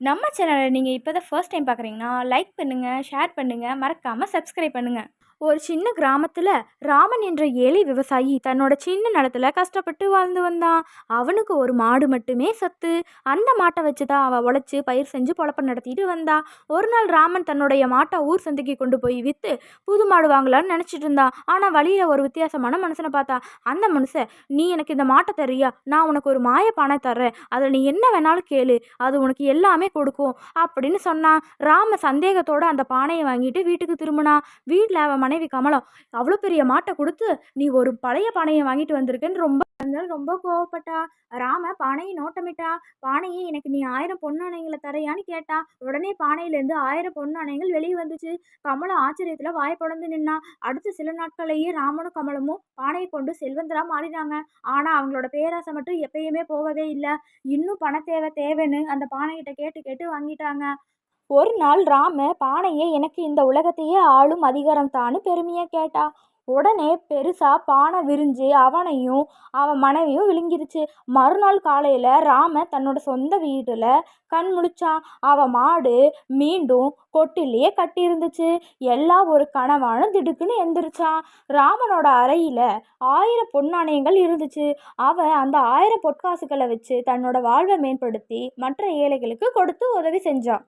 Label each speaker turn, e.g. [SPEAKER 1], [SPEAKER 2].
[SPEAKER 1] நம்ம சேனலை நீங்கள் இப்போ தான் ஃபர்ஸ்ட் டைம் பார்க்குறீங்கன்னா லைக் பண்ணுங்கள் ஷேர் பண்ணுங்கள் மறக்காமல் சப்ஸ்கிரைப் பண்ணுங்கள் ஒரு சின்ன கிராமத்தில் ராமன் என்ற ஏழை விவசாயி தன்னோட சின்ன நிலத்துல கஷ்டப்பட்டு வாழ்ந்து வந்தான். அவனுக்கு ஒரு மாடு மட்டுமே சத்து. அந்த மாட்டை வச்சு தான் அவன் உழைச்சி பயிர் செஞ்சு பொழப்ப நடத்திட்டு வந்தான் ஒரு நாள் ராமன் தன்னுடைய மாட்டை ஊர் சந்தைக்கு கொண்டு போய் விற்று புது மாடு வாங்கலான்னு நினச்சிட்டு இருந்தான். ஆனால் வழியில் ஒரு வித்தியாசமான மனுஷனை பார்த்தா அந்த மனுஷன் நீ எனக்கு இந்த மாட்டை தரியா நான் உனக்கு ஒரு மாய பானை தர்றேன். அதில் நீ என்ன வேணாலும் கேளு. அது உனக்கு எல்லாமே கொடுக்கும். அப்படின்னு சொன்னான். ராம சந்தேகத்தோடு அந்த பானையை வாங்கிட்டு வீட்டுக்கு திரும்பினான். வீட்டில் அவன் மனைவி கமலம் அவ்வளோ பெரிய மாட்டை கொடுத்து நீ ஒரு பழைய பானையை வாங்கிட்டு வந்திருக்கேன்னு ரொம்ப இருந்தாலும் ரொம்ப கோவப்பட்டா ராம பானையை நோட்டமிட்டா பானையை எனக்கு நீ ஆயிரம் பொன்னாணைகளை தரையான்னு கேட்டா உடனே பானையிலேருந்து ஆயிரம் பொன்னாணைகள் வெளியே வந்துச்சு. கமலம் ஆச்சரியத்தில் வாய் பொழந்து நின்னா அடுத்த சில நாட்களையே ராமனும் கமலமும் பானையை கொண்டு செல்வந்தராக மாறினாங்க. ஆனால் அவங்களோட பேராசை மட்டும் எப்பயுமே போகவே இல்லை. இன்னும் பண தேவை தேவைன்னு அந்த பானைகிட்ட கேட்டு கேட்டு வாங்கிட்டாங்க. ஒரு நாள் ராம பானையே எனக்கு இந்த உலகத்தையே ஆளும் அதிகாரம் தான்னு பெருமையாக கேட்டா. உடனே பெருசா பானை விரிஞ்சு அவனையும் அவன் மனைவியும் விழுங்கிருச்சு. மறுநாள் காலையில் ராம தன்னோட சொந்த வீட்டில் கண் முழிச்சான் அவன் மாடு மீண்டும் கொட்டிலேயே கட்டி இருந்துச்சு எல்லாம் ஒரு கனவான திடுக்குன்னு எந்திரிச்சான் ராமனோட அறையில் ஆயிரம் பொன்னாணயங்கள் இருந்துச்சு. அவன் அந்த ஆயிரம் பொற்காசுகளை வச்சு தன்னோட வாழ்வை மேம்படுத்தி மற்ற ஏழைகளுக்கு கொடுத்து உதவி செஞ்சான்